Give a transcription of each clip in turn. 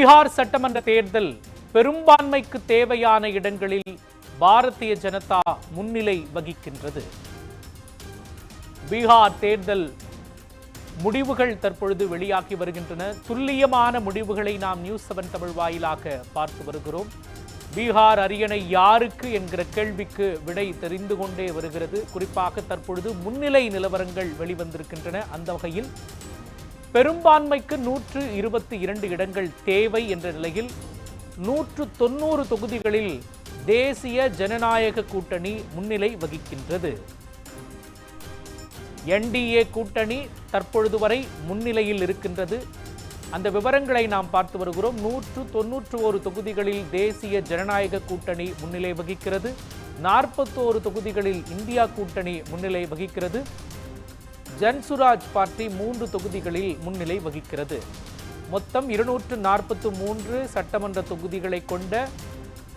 பீகார் சட்டமன்ற தேர்தல் பெரும்பான்மைக்கு தேவையான இடங்களில் பாரதிய ஜனதா முன்னிலை வகிக்கின்றது. பீகார் தேர்தல் முடிவுகள் தற்பொழுது வெளியாகி வருகின்றன. துல்லியமான முடிவுகளை நாம் நியூஸ் செவன் தமிழ் வாயிலாக பார்த்து வருகிறோம். பீகார் அரியணை யாருக்கு என்கிற கேள்விக்கு விடை தெரிந்து கொண்டே வருகிறது. குறிப்பாக தற்பொழுது முன்னிலை நிலவரங்கள் வெளிவந்திருக்கின்றன. அந்த வகையில் பெரும்பான்மைக்கு நூற்று இருபத்தி இரண்டு இடங்கள் தேவை என்ற நிலையில் நூற்று தொண்ணூறு தொகுதிகளில் தேசிய ஜனநாயக கூட்டணி முன்னிலை வகிக்கின்றது. என்டிஏ கூட்டணி தற்பொழுது வரை முன்னிலையில் இருக்கின்றது. அந்த விவரங்களை நாம் பார்த்து வருகிறோம். நூற்று தொன்னூற்று ஒரு தொகுதிகளில் தேசிய ஜனநாயக கூட்டணி முன்னிலை வகிக்கிறது. நாற்பத்தோரு தொகுதிகளில் இந்தியா கூட்டணி முன்னிலை வகிக்கிறது. ஜன்சுராஜ் பார்ட்டி மூன்று தொகுதிகளில் முன்னிலை வகிக்கிறது. மொத்தம் இருநூற்று நாற்பத்து மூன்று சட்டமன்ற தொகுதிகளை கொண்ட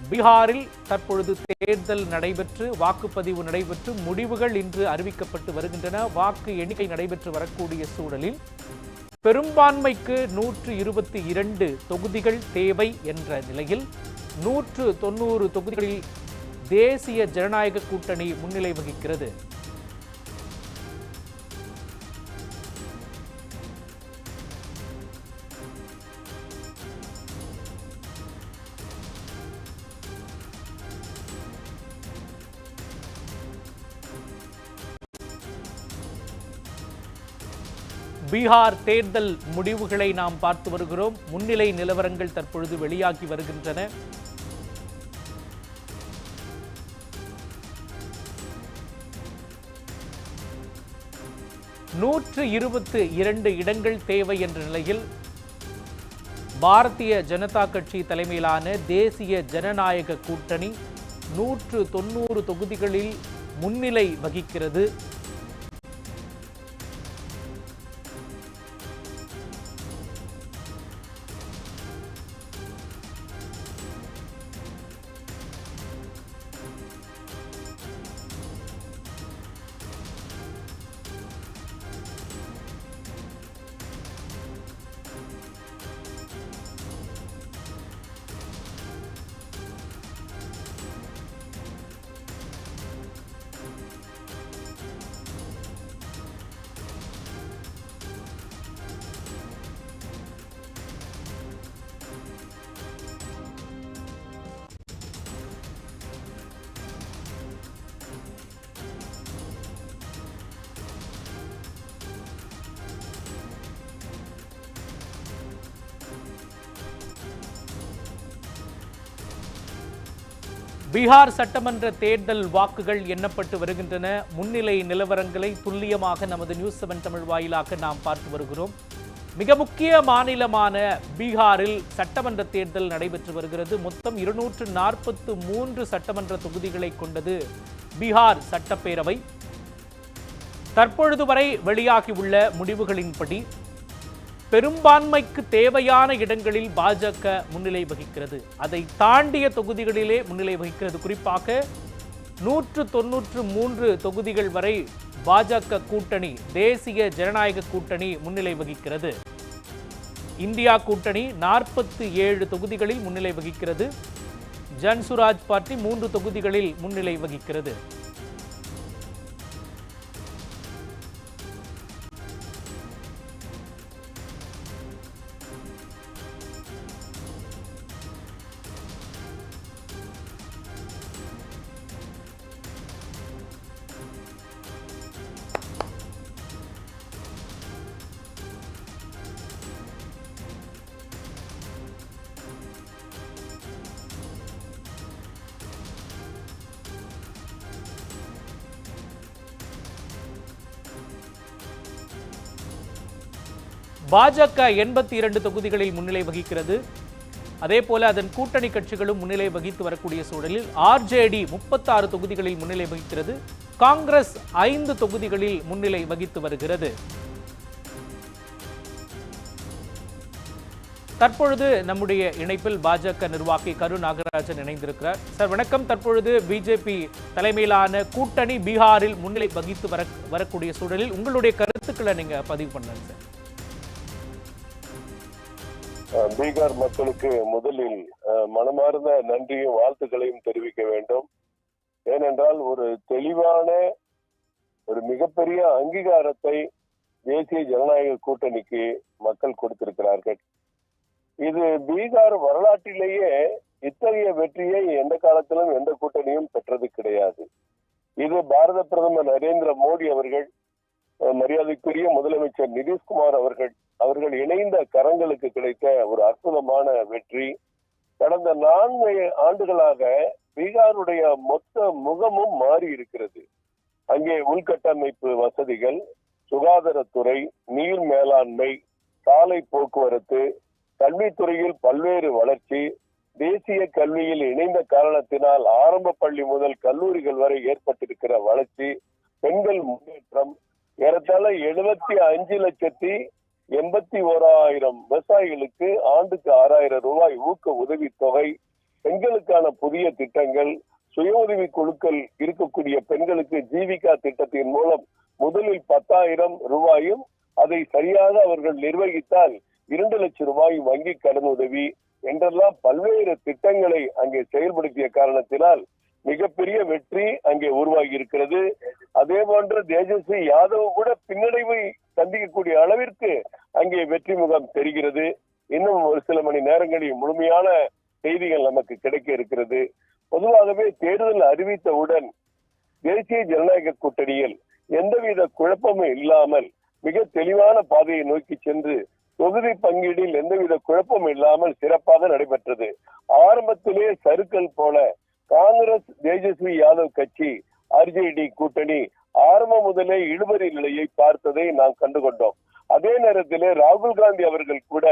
பீகாரில் தற்பொழுது தேர்தல் நடைபெற்று வாக்குப்பதிவு நடைபெற்று முடிவுகள் இன்று அறிவிக்கப்பட்டு வருகின்றன. வாக்கு எண்ணிக்கை நடைபெற்று வரக்கூடிய சூழலில் பெரும்பான்மைக்கு நூற்று இருபத்தி இரண்டு தொகுதிகள் தேவை என்ற நிலையில் நூற்று தொண்ணூறு தொகுதிகளில் தேசிய ஜனநாயக கூட்டணி முன்னிலை வகிக்கிறது. பீகார் தேர்தல் முடிவுகளை நாம் பார்த்து வருகிறோம். முன்னிலை நிலவரங்கள் தற்பொழுது வெளியாகி வருகின்றன. நூற்று இருபத்து இரண்டு இடங்கள் தேவை என்ற நிலையில் பாரதிய ஜனதா கட்சி தலைமையிலான தேசிய ஜனநாயக கூட்டணி நூற்று தொண்ணூறு தொகுதிகளில் முன்னிலை வகிக்கிறது. பீகார் சட்டமன்ற தேர்தல் வாக்குகள் எண்ணப்பட்டு வருகின்றன. முன்னிலை நிலவரங்களை துல்லியமாக நமது நியூஸ் செவன் தமிழ் வாயிலாக நாம் பார்த்து வருகிறோம். மிக முக்கிய மாநிலமான பீகாரில் சட்டமன்ற தேர்தல் நடைபெற்று வருகிறது. மொத்தம் இருநூற்று நாற்பத்து மூன்று சட்டமன்ற தொகுதிகளை கொண்டது பீகார் சட்டப்பேரவை. தற்பொழுது வரை வெளியாகியுள்ள முடிவுகளின்படி பெரும்பான்மைக்கு தேவையான இடங்களில் பாஜக முன்னிலை வகிக்கிறது. அதை தாண்டிய தொகுதிகளிலே முன்னிலை வகிக்கிறது. குறிப்பாக நூற்று தொன்னூற்று மூன்று தொகுதிகள் வரை பாஜக கூட்டணி தேசிய ஜனநாயக கூட்டணி முன்னிலை வகிக்கிறது. இந்தியா கூட்டணி நாற்பத்தி ஏழு தொகுதிகளில் முன்னிலை வகிக்கிறது. ஜன்சுராஜ் பார்ட்டி மூன்று தொகுதிகளில் முன்னிலை வகிக்கிறது. பாஜக எண்பத்தி இரண்டு தொகுதிகளில் முன்னிலை வகிக்கிறது. அதே போல அதன் கூட்டணி கட்சிகளும் முன்னிலை வகித்து வரக்கூடிய சூழலில் ஆர்ஜேடி முப்பத்தாறு தொகுதிகளில் முன்னிலை வகிக்கிறது. காங்கிரஸ் ஐந்து தொகுதிகளில் முன்னிலை வகித்து வருகிறது. தற்பொழுது நம்முடைய இணைப்பில் பாஜக நிர்வாகி கரு நாகராஜன் இணைந்திருக்கிறார். சார் வணக்கம். தற்பொழுது பிஜேபி தலைமையிலான கூட்டணி பீகாரில் முன்னிலை வகித்து வர வரக்கூடிய சூழலில் உங்களுடைய கருத்துக்களை நீங்க பதிவு பண்ணுங்க சார். பீகார் மக்களுக்கு முதலில் மனமார்ந்த நன்றியும் வாழ்த்துக்களையும் தெரிவிக்க வேண்டும். ஏனென்றால் ஒரு தெளிவான ஒரு மிகப்பெரிய அங்கீகாரத்தை தேசிய ஜனநாயக கூட்டணிக்கு மக்கள் கொடுத்திருக்கிறார்கள். இது பீகார் வரலாற்றிலேயே இத்தகைய வெற்றியை எந்த காலத்திலும் எந்த கூட்டணியும் பெற்றது கிடையாது. இது பாரத பிரதமர் நரேந்திர மோடி அவர்கள் மரியாதைக்குரிய முதலமைச்சர் நிதிஷ்குமார் அவர்கள் அவர்கள் இணைந்த கரங்களுக்கு கிடைத்த ஒரு அற்புதமான வெற்றி. கடந்த நான்கு ஆண்டுகளாக பீகாருடைய மொத்த முகமும் மாறி இருக்கிறது. அங்கே உள்கட்டமைப்பு வசதிகள் சுகாதாரத்துறை நீர் மேலாண்மை சாலை போக்குவரத்து கல்வித்துறையில் பல்வேறு வளர்ச்சி தேசிய கல்வியில் இணைந்த காரணத்தினால் ஆரம்ப பள்ளி முதல் கல்லூரிகள் வரை ஏற்பட்டிருக்கிற வளர்ச்சி பெண்கள் முன்னேற்றம் ஏறத்தாழ எழுபத்தி அஞ்சு லட்சத்தி எண்பத்தி ஓராயிரம் விவசாயிகளுக்கு ஆண்டுக்கு ஆறாயிரம் ரூபாய் ஊக்க உதவித்தொகை பெண்களுக்கான புதிய திட்டங்கள் சுய உதவி குழுக்கள் இருக்கக்கூடிய பெண்களுக்கு ஜீவிகா திட்டத்தின் மூலம் முதலில் பத்தாயிரம் ரூபாயும் அதை சரியாக அவர்கள் நிர்வகித்தால் இரண்டு லட்சம் ரூபாய் வங்கி கடன் உதவி என்றெல்லாம் பல்வேறு திட்டங்களை அங்கே செயல்படுத்திய காரணத்தினால் மிகப்பெரிய வெற்றி அங்கே உருவாகி இருக்கிறது அதே போன்று தேஜஸ்வி யாதவ் கூட பின்னடைவை சந்திக்கக்கூடிய அளவிற்கு அங்கே வெற்றி முகம் தெரிகிறது. இன்னும் ஒரு சில மணி நேரங்களில் முழுமையான செய்திகள் நமக்கு கிடைக்க இருக்கிறது. பொதுவாகவே தேர்தல் அறிவித்தவுடன் தேசிய ஜனநாயக கூட்டணியில் எந்தவித குழப்பமும் இல்லாமல் மிக தெளிவான பாதையை நோக்கி சென்று தொகுதி பங்கீடில் எந்தவித குழப்பமும் இல்லாமல் சிறப்பாக நடைபெற்றது. ஆரம்பத்திலே சருக்கள் போல காங்கிரஸ் தேஜஸ்வி யாதவ் கட்சி ஆர்ஜேடி கூட்டணி ஆரம்பம் முதலே இழுபறி நிலையை பார்த்ததை நாம் கண்டுகொண்டோம். அதே நேரத்திலே ராகுல் காந்தி அவர்கள் கூட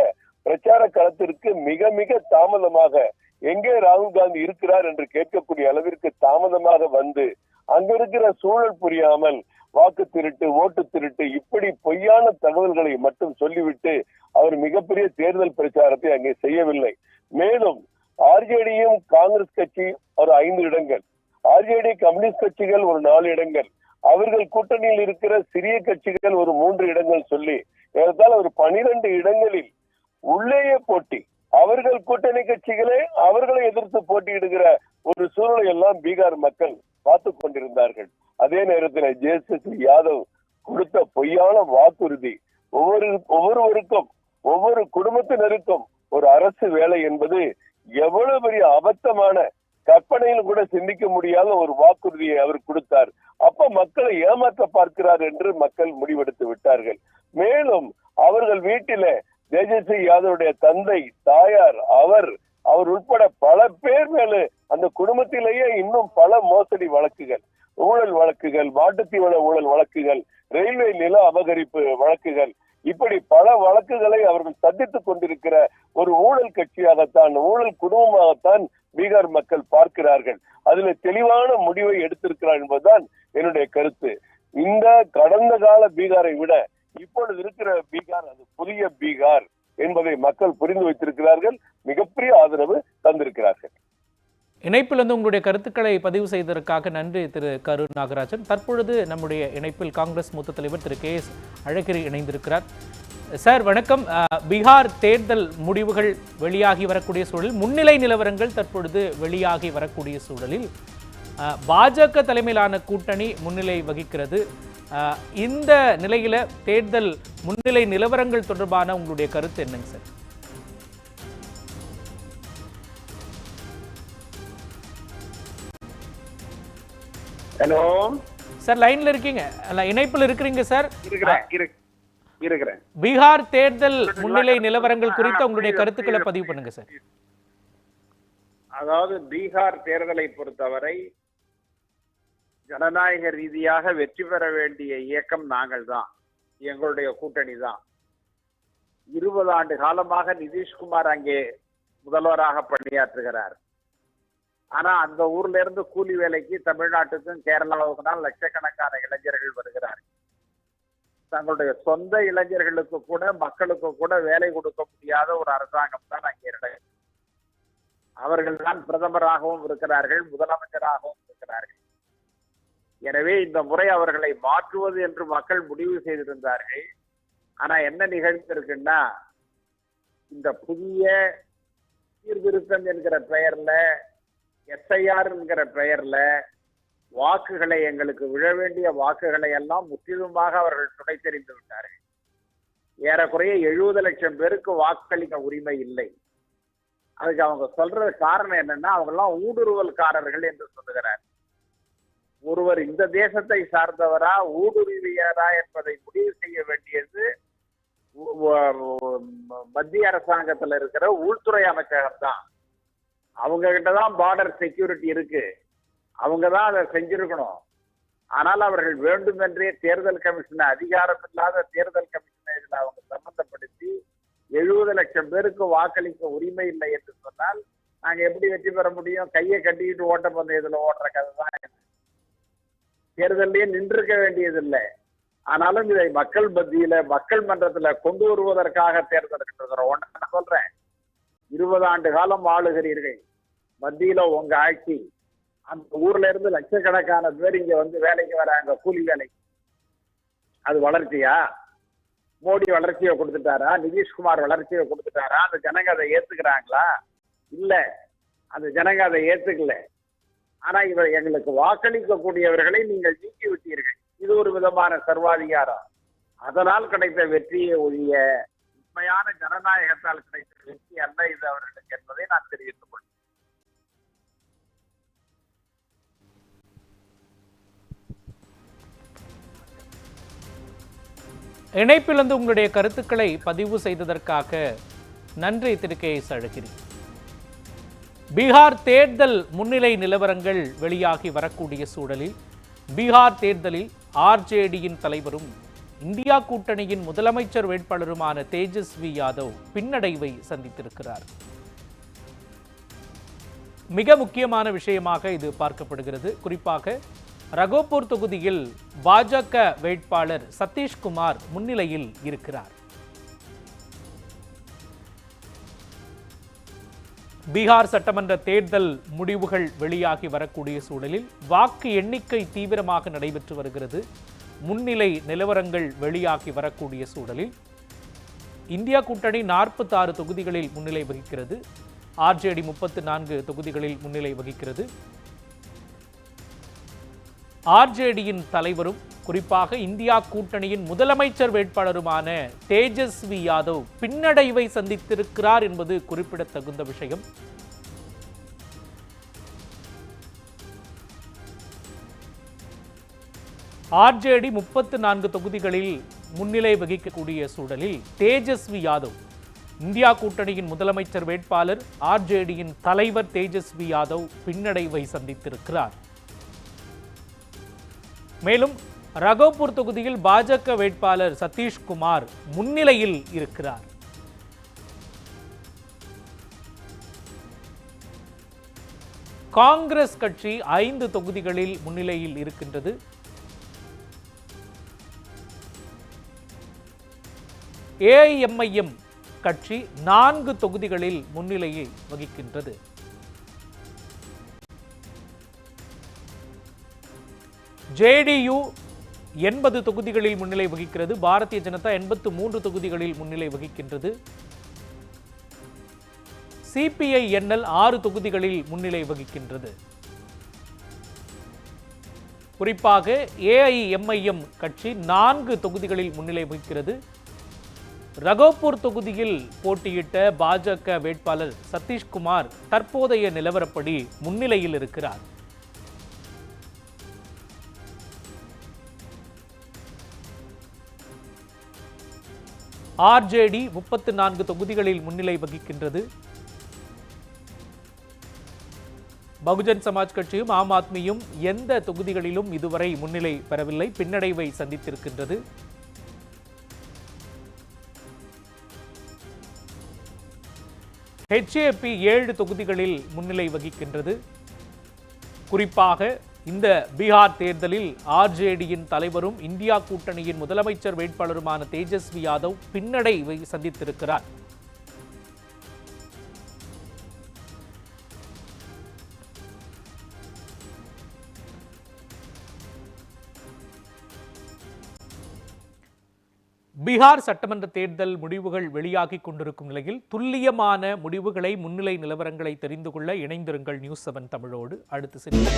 பிரச்சார களத்திற்கு மிக மிக தாமதமாக எங்கே ராகுல் காந்தி இருக்கிறார் என்று கேட்கக்கூடிய அளவிற்கு தாமதமாக வந்து அங்க இருக்கிற சூழல் புரியாமல் வாக்கு திருட்டு ஓட்டு திருட்டு இப்படி பொய்யான தகவல்களை மட்டும் சொல்லிவிட்டு அவர் மிகப்பெரிய தேர்தல் பிரச்சாரத்தை அங்கே செய்யவில்லை. மேலும் ஆர்ஜேடியும் காங்கிரஸ் கட்சி ஒரு ஐந்து இடங்கள் ஆர்ஜேடி கம்யூனிஸ்ட் கட்சிகள் ஒரு நாலு இடங்கள் அவர்கள் கூட்டணியில் இருக்கிற சிறிய கட்சிகள் ஒரு மூன்று இடங்கள் சொல்லி ஏறத்தாழ ஒரு பனிரெண்டு இடங்களில் உள்ளேயே போட்டி அவர்கள் கூட்டணி கட்சிகளே அவர்களை எதிர்த்து போட்டியிடுகிற ஒரு சூழலை எல்லாம் பீகார் மக்கள் பார்த்து கொண்டிருந்தார்கள். அதே நேரத்தில் ஜேஎஸ்எஸ் யாதவ் கொடுத்த பொய்யான வாக்குறுதி ஒவ்வொரு ஒவ்வொருவருக்கும் ஒவ்வொரு குடும்பத்தினருக்கும் ஒரு அரசு வேலை என்பது எவ்வளவு பெரிய அபத்தமான கற்பனையில் கூட சிந்திக்க முடியாத ஒரு வாக்குறுதியை அவர் கொடுத்தார். அப்ப மக்களை ஏமாற்ற பார்க்கிறார் என்று மக்கள் முடிவெடுத்து விட்டார்கள். மேலும் அவர்கள் வீட்டிலே தேஜஸ்வி யாதவுடைய தந்தை தாயார் அவர் அவர் உட்பட பல பேர் மேல அந்த குடும்பத்திலேயே இன்னும் பல மோசடி வழக்குகள் ஊழல் வழக்குகள் மாட்டுத்தீவன ஊழல் வழக்குகள் ரயில்வே நில அபகரிப்பு வழக்குகள் இப்படி பல வழக்குகளை அவர்கள் சந்தித்துக் கொண்டிருக்கிற ஒரு ஊழல் கட்சியாகத்தான் ஊழல் குடும்பமாகத்தான் பீகார் மக்கள் பார்க்கிறார்கள். அதுல தெளிவான முடிவை எடுத்திருக்கிறார் என்பதுதான் என்னுடைய கருத்து இந்த கடந்த கால பீகாரை விட இப்பொழுது இருக்கிற பீகார் அது புதிய பீகார் என்பதை மக்கள் புரிந்து வைத்திருக்கிறார்கள் மிகப்பெரிய ஆதரவு தந்திருக்கிறார்கள். இணைப்பிலிருந்து உங்களுடைய கருத்துக்களை பதிவு செய்ததற்காக நன்றி திரு கரு நாகராஜன். தற்பொழுது நம்முடைய இணைப்பில் காங்கிரஸ் மூத்த தலைவர் திரு கே எஸ் அழகிரி இணைந்திருக்கிறார். சார் வணக்கம். பீகார் தேர்தல் முடிவுகள் வெளியாகி வரக்கூடிய சூழலில் முன்னிலை நிலவரங்கள் தற்பொழுது வெளியாகி வரக்கூடிய சூழலில் பாஜக தலைமையிலான கூட்டணி முன்னிலை வகிக்கிறது. இந்த நிலையில தேர்தல் முன்னிலை நிலவரங்கள் தொடர்பான உங்களுடைய கருத்து என்னங்க சார்? ஹலோ? சார் லைன்ல இருக்கீங்க. இணைப்பில் இருக்கிறீங்க சார். இருக்கிறேன் இரு- இருக்கிறேன். பீகார் தேர்தல் முன்னிலை நிலவரங்கள் குறித்த உங்களுடைய கருத்துக்களை பதிவு பண்ணுங்க சார் அதாவது பீகார் தேர்தலை பொறுத்தவரை ஜனநாயக ரீதியாக வெற்றி பெற வேண்டிய இயக்கம் நாங்கள் தான் எங்களுடைய கூட்டணி தான் இருபது ஆண்டு காலமாக நிதிஷ்குமார் அங்கே முதல்வராக பணியாற்றுகிறார். ஆனா அந்த ஊர்ல இருந்து கூலி வேலைக்கு தமிழ்நாட்டுக்கும் கேரளாவுக்கு தான் லட்சக்கணக்கான இளைஞர்கள் வருகிறார்கள். தங்களுடைய சொந்த இளைஞர்களுக்கு கூட மக்களுக்கு கூட வேலை கொடுக்க முடியாத ஒரு அரசாங்கம் தான் அங்கே நடக்குது அவர்கள் தான் பிரதமராகவும் இருக்கிறார்கள் முதலமைச்சராகவும் இருக்கிறார்கள். எனவே இந்த முறை அவர்களை மாற்றுவது என்று மக்கள் முடிவு செய்திருந்தார்கள். ஆனா என்ன நிகழ்ந்திருக்குன்னா இந்த புதிய சீர்திருத்தம் என்கிற பெயர்ல எஸ்ஐஆர் என்கிற பெயர்ல வாக்குகளை எங்களுக்கு விழ வேண்டிய வாக்குகளை எல்லாம் முற்றிலுமாக அவர்கள் துணை தெரிந்து விட்டார்கள். ஏறக்குறைய எழுபது லட்சம் பேருக்கு வாக்களிக்க உரிமை இல்லை. அதுக்கு அவங்க சொல்றது காரணம் என்னன்னா அவங்க எல்லாம் ஊடுருவல்காரர்கள் என்று சொல்லுகிறார் ஒருவர் இந்த தேசத்தை சார்ந்தவரா ஊடுருவியரா என்பதை முடிவு செய்ய வேண்டியது மத்திய அரசாங்கத்துல இருக்கிற உள்துறை அமைச்சகம் தான். அவங்க தான் பார்டர் செக்யூரிட்டி இருக்கு. அவங்க தான் அதை செஞ்சிருக்கணும். ஆனால் அவர்கள் வேண்டுமென்றே தேர்தல் கமிஷனை அதிகாரம் இல்லாத தேர்தல் கமிஷனை இதில் அவங்க சம்பந்தப்படுத்தி எழுபது லட்சம் பேருக்கு வாக்களிக்க உரிமை இல்லை என்று சொன்னால் நாங்கள் எப்படி வெற்றி பெற முடியும்? கையை கட்டிக்கிட்டு ஓட்டப்பந்தயத்துல ஓடுற கதை தான் தேர்தலே நின்றிருக்க வேண்டியதில்லை. ஆனாலும் இதை மக்கள் மத்தியில மக்கள் மன்றத்துல கொண்டு வருவதற்காக தேர்ந்தெடுக்கின்றோம் ஒன்று நான் சொல்றேன். இருபது ஆண்டு காலம் ஆளுகிறீர்கள் மத்தியில உங்க ஆட்சி அந்த ஊர்ல இருந்து லட்சக்கணக்கான பேர் இங்க வந்து வேலைக்கு வராங்க கூலி வேலைக்கு அது வளர்ச்சியா? மோடி வளர்ச்சியை கொடுத்துட்டாரா? நிதிஷ்குமார் வளர்ச்சியை கொடுத்துட்டாரா? அந்த ஜனங்க அதை ஏத்துக்கிறாங்களா? இல்ல. அந்த ஜனங்க அதை ஏத்துக்கல. ஆனா இவர் எங்களுக்கு வாக்களிக்கக்கூடியவர்களை நீங்கள் நீக்கி விட்டீர்கள் இது ஒரு விதமான சர்வாதிகாரம். அதனால் கிடைத்த வெற்றியை ஒழிய உண்மையான ஜனநாயகத்தால் கிடைத்த வெற்றி அல்ல இது அவர்களுக்கு என்பதை நான் தெரிவித்துக் கொள்கிறேன். இணைப்பிலிருந்து உங்களுடைய கருத்துக்களை பதிவு செய்ததற்காக நன்றி திரு கே எஸ் அழகிரி பீகார் தேர்தல் முன்னிலை நிலவரங்கள் வெளியாகி வரக்கூடிய சூழலில் பீகார் தேர்தலில் ஆர்ஜேடியின் தலைவரும் இந்தியா கூட்டணியின் முதலமைச்சர் வேட்பாளருமான தேஜஸ்வி யாதவ் பின்னடைவை சந்தித்திருக்கிறார். மிக முக்கியமான விஷயமாக இது பார்க்கப்படுகிறது. குறிப்பாக ரகோபூர் தொகுதியில் பாஜக வேட்பாளர் சதீஷ்குமார் முன்னிலையில் இருக்கிறார். பீகார் சட்டமன்ற தேர்தல் முடிவுகள் வெளியாகி வரக்கூடிய சூழலில் வாக்கு எண்ணிக்கை தீவிரமாக நடைபெற்று வருகிறது. முன்னிலை நிலவரங்கள் வெளியாகி வரக்கூடிய சூழலில் இந்தியா கூட்டணி 46 தொகுதிகளில் முன்னிலை வகிக்கிறது. ஆர்ஜேடி முப்பத்து நான்கு தொகுதிகளில் முன்னிலை வகிக்கிறது. ஆர்ஜேடியின் தலைவரும் குறிப்பாக இந்தியா கூட்டணியின் முதலமைச்சர் வேட்பாளருமான தேஜஸ்வி யாதவ் பின்னடைவை சந்தித்திருக்கிறார் என்பது குறிப்பிடத்தகுந்த விஷயம். ஆர்ஜேடி முப்பத்து நான்கு தொகுதிகளில் முன்னிலை வகிக்கக்கூடிய சூழலில் தேஜஸ்வி யாதவ் இந்தியா கூட்டணியின் முதலமைச்சர் வேட்பாளர் ஆர்ஜேடியின் தலைவர் தேஜஸ்வி யாதவ் பின்னடைவை சந்தித்திருக்கிறார். மேலும் ரகோபூர் தொகுதியில் பாஜக வேட்பாளர் சதீஷ்குமார் முன்னிலையில் இருக்கிறார். காங்கிரஸ் கட்சி ஐந்து தொகுதிகளில் முன்னிலையில் இருக்கின்றது. ஏஐஎம்ஐஎம் கட்சி நான்கு தொகுதிகளில் முன்னிலையை வகிக்கின்றது. ஜேடியு எண்பது தொகுதிகளில் முன்னிலை வகிக்கிறது. பாரதிய ஜனதா எண்பத்து மூன்று தொகுதிகளில் முன்னிலை வகிக்கின்றது. சிபிஐ என்எல் ஆறு தொகுதிகளில் முன்னிலை வகிக்கின்றது. குறிப்பாக ஏஐஎம்ஐஎம் கட்சி நான்கு தொகுதிகளில் முன்னிலை வகிக்கிறது. ரகோப்பூர் தொகுதியில் போட்டியிட்ட பாஜக வேட்பாளர் சதீஷ்குமார் தற்போதைய நிலவரப்படி முன்னிலையில் இருக்கிறார். ஆர்ஜேடி முப்பத்து நான்கு தொகுதிகளில் முன்னிலை வகிக்கின்றது. பகுஜன் சமாஜ் கட்சியும் ஆம் ஆத்மியும் எந்த தொகுதிகளிலும் இதுவரை முன்னிலை பெறவில்லை. பின்னடைவை சந்தித்திருக்கின்றது. ஹெச்ஏபி ஏழு தொகுதிகளில் முன்னிலை வகிக்கின்றது. குறிப்பாக இந்த பீகார் தேர்தலில் ஆர்ஜேடியின் தலைவரும் இந்தியா கூட்டணியின் முதலமைச்சர் வேட்பாளருமான தேஜஸ்வி யாதவ் பின்னடைவை சந்தித்திருக்கிறார். பீகார் சட்டமன்ற தேர்தல் முடிவுகள் வெளியாகிக் கொண்டிருக்கும் நிலையில் துல்லியமான முடிவுகளை முன்னிலை நிலவரங்களை தெரிந்து கொள்ள இணைந்திருங்கள் நியூஸ் செவன் தமிழோடு. அடுத்து சென்று